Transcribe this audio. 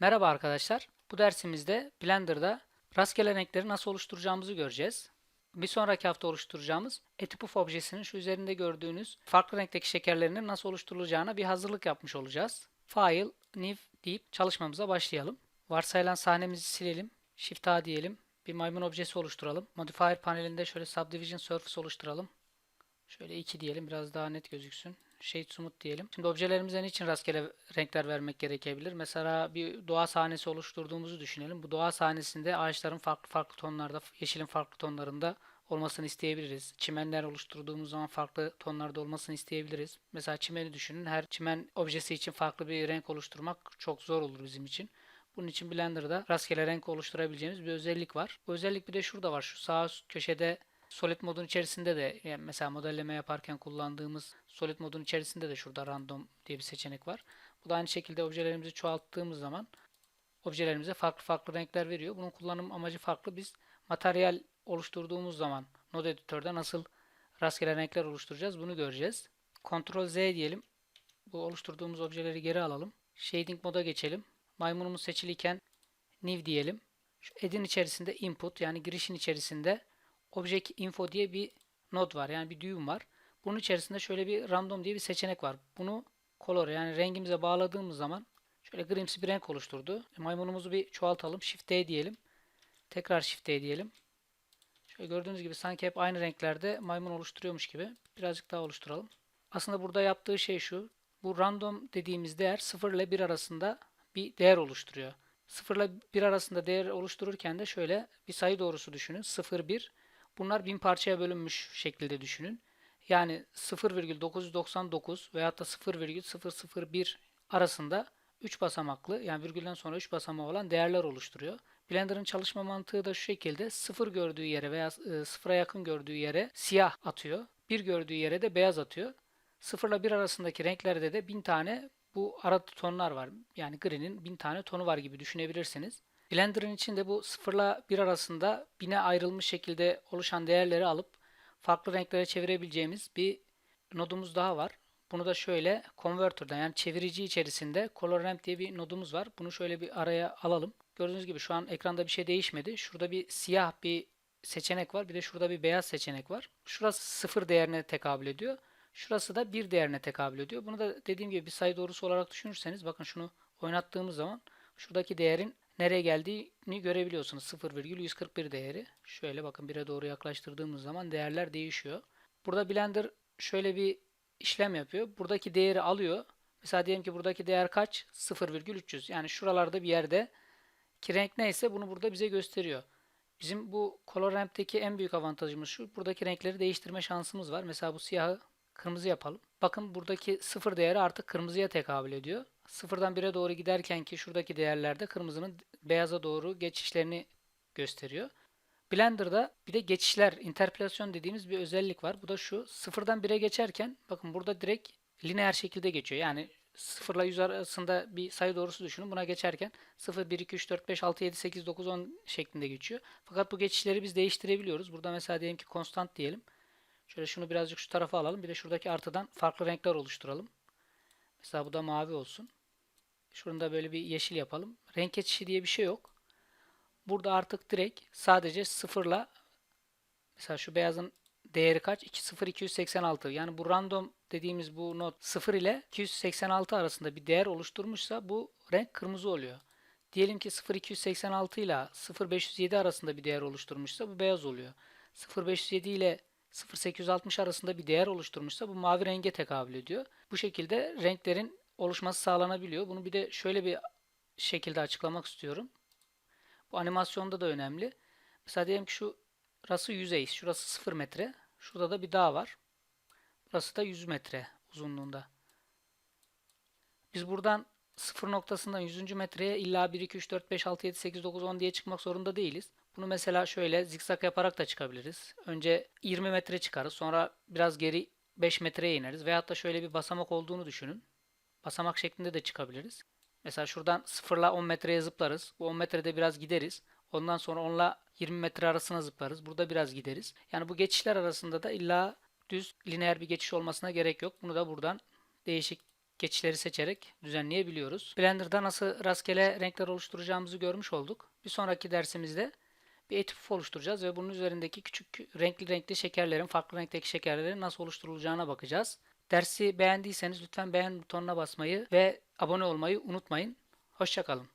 Merhaba arkadaşlar. Bu dersimizde Blender'da rastgele renkleri nasıl oluşturacağımızı göreceğiz. Bir sonraki hafta oluşturacağımız Etipuf objesinin şu üzerinde gördüğünüz farklı renkteki şekerlerinin nasıl oluşturulacağına bir hazırlık yapmış olacağız. File, New deyip çalışmamıza başlayalım. Varsayılan sahnemizi silelim. Shift A diyelim. Bir maymun objesi oluşturalım. Modifier panelinde şöyle Subdivision Surface oluşturalım. Şöyle 2 diyelim biraz daha net gözüksün. Shade Smooth diyelim. Şimdi objelerimize niçin rastgele renkler vermek gerekebilir? Mesela bir doğa sahnesi oluşturduğumuzu düşünelim. Bu doğa sahnesinde ağaçların farklı farklı tonlarda, yeşilin farklı tonlarında olmasını isteyebiliriz. Çimenler oluşturduğumuz zaman farklı tonlarda olmasını isteyebiliriz. Mesela çimeni düşünün. Her çimen objesi için farklı bir renk oluşturmak çok zor olur bizim için. Bunun için Blender'da rastgele renk oluşturabileceğimiz bir özellik var. Bu özellik bir de şurada var. Şu sağ üst köşede Solid modun içerisinde de yani mesela modelleme yaparken kullandığımız Solid modun içerisinde de şurada random diye bir seçenek var. Bu da aynı şekilde objelerimizi çoğalttığımız zaman objelerimize farklı farklı renkler veriyor. Bunun kullanım amacı farklı. Biz materyal oluşturduğumuz zaman Node editörde nasıl rastgele renkler oluşturacağız bunu göreceğiz. Ctrl Z diyelim. Bu oluşturduğumuz objeleri geri alalım. Shading moda geçelim. Maymunumuz seçiliyken New diyelim. Şu add'in içerisinde input yani girişin içerisinde Object Info diye bir node var. Yani bir düğüm var. Bunun içerisinde şöyle bir random diye bir seçenek var. Bunu color yani rengimize bağladığımız zaman şöyle grimsi bir renk oluşturdu. Maymunumuzu bir çoğaltalım. Shift D diyelim. Tekrar Shift D diyelim. Şöyle gördüğünüz gibi sanki hep aynı renklerde maymun oluşturuyormuş gibi. Birazcık daha oluşturalım. Aslında burada yaptığı şey şu. Bu random dediğimiz değer 0 ile 1 arasında bir değer oluşturuyor. 0 ile 1 arasında değer oluştururken de şöyle bir sayı doğrusu düşünün. 0, 1. Bunlar bin parçaya bölünmüş şekilde düşünün. Yani 0,999 veyahut da 0,001 arasında 3 basamaklı yani virgülden sonra 3 basamağı olan değerler oluşturuyor. Blender'ın çalışma mantığı da şu şekilde 0 gördüğü yere veya 0'a yakın gördüğü yere siyah atıyor. 1 gördüğü yere de beyaz atıyor. 0 ile 1 arasındaki renklerde de 1000 tane bu ara tonlar var. Yani gri'nin 1000 tane tonu var gibi düşünebilirsiniz. Blender'ın içinde bu 0 ile 1 arasında bine ayrılmış şekilde oluşan değerleri alıp farklı renklere çevirebileceğimiz bir nodumuz daha var. Bunu da şöyle converter'dan yani çevirici içerisinde color ramp diye bir nodumuz var. Bunu şöyle bir araya alalım. Gördüğünüz gibi şu an ekranda bir şey değişmedi. Şurada bir siyah bir seçenek var. Bir de şurada bir beyaz seçenek var. Şurası 0 değerine tekabül ediyor. Şurası da 1 değerine tekabül ediyor. Bunu da dediğim gibi bir sayı doğrusu olarak düşünürseniz bakın şunu oynattığımız zaman şuradaki değerin nereye geldiğini görebiliyorsunuz. 0,141 değeri. Şöyle bakın 1'e doğru yaklaştırdığımız zaman değerler değişiyor. Burada Blender şöyle bir işlem yapıyor. Buradaki değeri alıyor. Mesela diyelim ki buradaki değer kaç? 0,300. Yani şuralarda bir yerde ki renk neyse bunu burada bize gösteriyor. Bizim bu Color Ramp'teki en büyük avantajımız şu. Buradaki renkleri değiştirme şansımız var. Mesela bu siyahı kırmızı yapalım. Bakın buradaki sıfır değeri artık kırmızıya tekabül ediyor. Sıfırdan 1'e doğru giderken ki şuradaki değerlerde kırmızının beyaza doğru geçişlerini gösteriyor. Blender'da bir de geçişler, interpolasyon dediğimiz bir özellik var. Bu da şu. Sıfırdan 1'e geçerken bakın burada direkt lineer şekilde geçiyor. Yani 0 ile 100 arasında bir sayı doğrusu düşünün. Buna geçerken 0, 1, 2, 3, 4, 5, 6, 7, 8, 9, 10 şeklinde geçiyor. Fakat bu geçişleri biz değiştirebiliyoruz. Burada mesela diyelim ki konstant diyelim. Şöyle şunu birazcık şu tarafa alalım. Bir de şuradaki artıdan farklı renkler oluşturalım. Mesela bu da mavi olsun. Şurada böyle bir yeşil yapalım. Renk geçişi diye bir şey yok. Burada artık direkt sadece sıfırla mesela şu beyazın değeri kaç? 20286. Yani bu random dediğimiz bu not 0 ile 286 arasında bir değer oluşturmuşsa bu renk kırmızı oluyor. Diyelim ki 0286 ile 0507 arasında bir değer oluşturmuşsa bu beyaz oluyor. 0507 ile 0860 arasında bir değer oluşturmuşsa bu mavi renge tekabül ediyor. Bu şekilde renklerin oluşması sağlanabiliyor. Bunu bir de şöyle bir şekilde açıklamak istiyorum. Bu animasyonda da önemli. Mesela diyelim ki şu burası yüzey. Şurası 0 metre. Şurada da bir dağ var. Burası da 100 metre uzunluğunda. Biz buradan 0 noktasından 100. metreye illa 1, 2, 3, 4, 5, 6, 7, 8, 9, 10 diye çıkmak zorunda değiliz. Bunu mesela şöyle zikzak yaparak da çıkabiliriz. Önce 20 metre çıkarız. Sonra biraz geri 5 metreye ineriz. Veyahut da şöyle bir basamak olduğunu düşünün basamak şeklinde de çıkabiliriz. Mesela şuradan 0 ile 10 metreye zıplarız. Bu 10 metrede biraz gideriz. Ondan sonra 10 ile 20 metre arasına zıplarız. Burada biraz gideriz. Yani bu geçişler arasında da illa düz lineer bir geçiş olmasına gerek yok. Bunu da buradan değişik geçişleri seçerek düzenleyebiliyoruz. Blender'da nasıl rastgele renkler oluşturacağımızı görmüş olduk. Bir sonraki dersimizde bir etif oluşturacağız ve bunun üzerindeki küçük renkli renkli şekerlerin, farklı renkteki şekerlerin nasıl oluşturulacağına bakacağız. Dersi beğendiyseniz lütfen beğen butonuna basmayı ve abone olmayı unutmayın. Hoşçakalın.